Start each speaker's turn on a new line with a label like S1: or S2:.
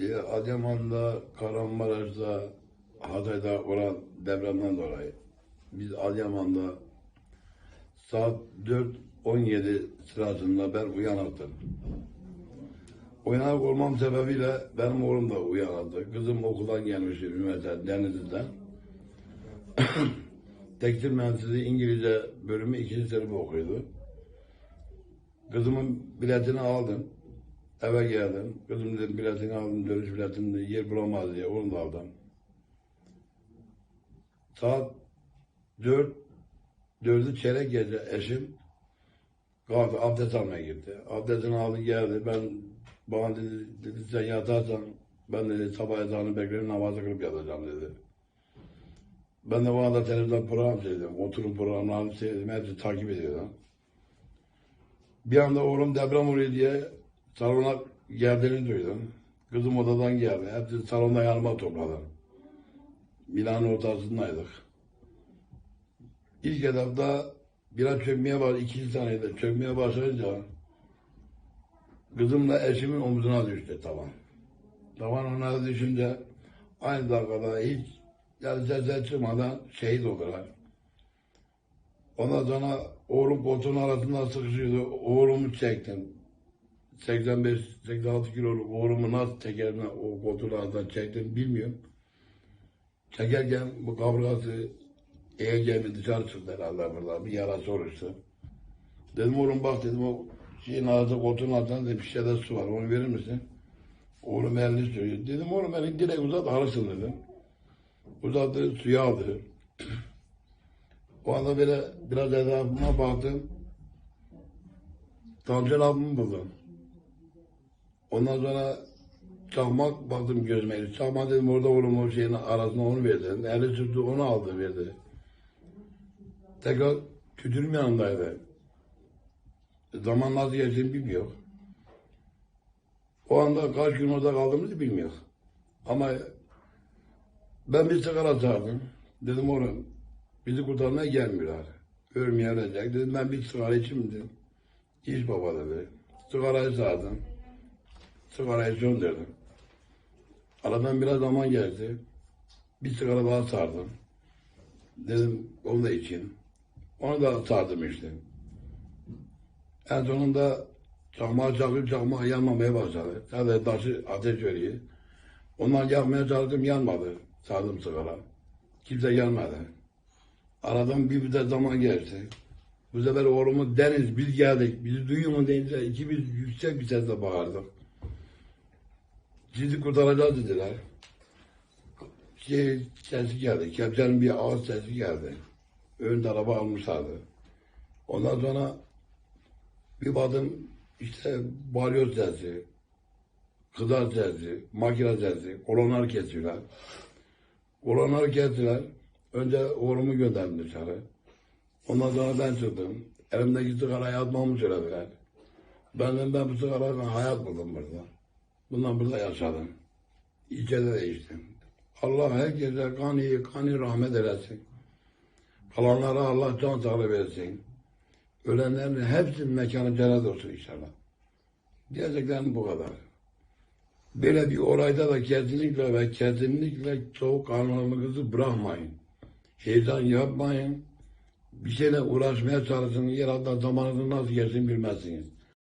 S1: e, Adıyaman'da, Kahramanmaraş'ta, Hatay'da olan depremden dolayı biz Adıyaman'da saat 4.17 sırasında ben uyanıktım. Uyanık olmam sebebiyle benim oğlum da uyanıktı. Kızım okuldan gelmişti üniversite Denizli'den. Tekstil mühendisliği İngilizce bölümü ikinci sınıfı okuyordu. Kızımın biletini aldım. Eve geldim. Kızım dedim biletini aldım. Dönüş biletini de yer bulamaz diye onu da aldım. Saat dört, dördü çeyrek gece eşim kalktı abdest almaya gitti. Abdestini aldı geldi. Ben bana dedi, dedi sen yatarsan ben dedi sabah ezanı beklerim namazı kılıp yatacağım dedi. Ben de bana da televizyon program seyredim. Oturum programlarını seyredim. Hepsi takip ediyordum. Bir anda oğlum deprem oluyor diye salona geldiğini duydum. Kızım odadan geldi. Hepsi salonda yanıma topladı. Binanın ortasındaydık. İlk etapta biraz çökmeye var, ikinci saniyede çökmeye başlayınca kızımla eşimin omzuna düştü tavan. Tavan ona düşünce aynı dakikada hiç yani sesler çıkmadan şehit oldular. Ondan sonra oğlum koltuğun arasında sıkışıyordu. Oğlumu çektim. 85-86 kiloluk oğlumu nasıl tekerine o koltuğun çektim bilmiyorum. Çekerken bu kaburgası EYC'mi dışarı çıktı herhalde burada. Bir yarası oluştu. Dedim oğlum bak dedim o şeyin arasında koltuğun altında bir şeyde su var onu verir misin? Oğlum elini sürüyor. Dedim oğlum elini direkt uzat alırsın dedim. Uzattı suya aldı. O anda böyle biraz etrafıma baktım. Tansiyon abimi buldum. Ondan sonra çakmak baktım gözüme. Çakmak dedim orada oğlum o şeyin arasında onu verdi. Eli sürdü onu aldı verdi. Tekrar tütünüm yanındaydı. Zaman nasıl geçtiğini bilmiyor. O anda kaç gün orada kaldığımızı bilmiyor. Ama ben bir sigara çağırdım. Dedim oğlum bizi kurtarmaya gelmiyorlar. Ölmeye ölecek. Dedim ben bir sigara içeyim dedim. İç baba dedi. Sigarayı sardım. Sigarayı söndürdüm. Aradan biraz zaman geçti. Bir sigara daha sardım. Dedim onu da içeyim. Onu da sardım işte. En sonunda çakmağı çakıyor, çakmağı yanmamaya başladı. Sadece taşı ateş veriyor. Ondan yakmaya çalıştım, yanmadı. Sardım sigara. Kimse yanmadı. Aradan bir müddet zaman geçti. Bu sefer oğlumu Deniz biz geldik. Bizi duyuyor mu deyince ikimiz yüksek bir sesle bağırdık. Sizi kurtaracağız dediler. Şey sesi geldi. Kepçenin bir ağız sesi geldi. Ön tarafa almışlardı. Ondan sonra bir baktım işte balyoz sesi, kızar sesi, makine sesi, kolonlar kesiyorlar. Kolonları kestiler. Önce oğlumu gönderdim dışarı. Ondan sonra ben çıktım. Elimdeki sigarayı atmamı söylediler. Ben dedim ben bu sigarayla hayat buldum burada. Bundan burada yaşadım. İçeride de içtim. Allah herkese kani kani rahmet eylesin. Kalanlara Allah can sağlığı versin. Ölenlerin hepsinin mekanı cennet olsun inşallah. Gerçekten bu kadar. Böyle bir olayda da kesinlikle ve kesinlikle soğukkanlılığınızı bırakmayın. Heyecan yapmayın. Bir şeyle uğraşmaya çalışın. Yer altında zamanınızın nasıl geçtiğini bilmezsiniz.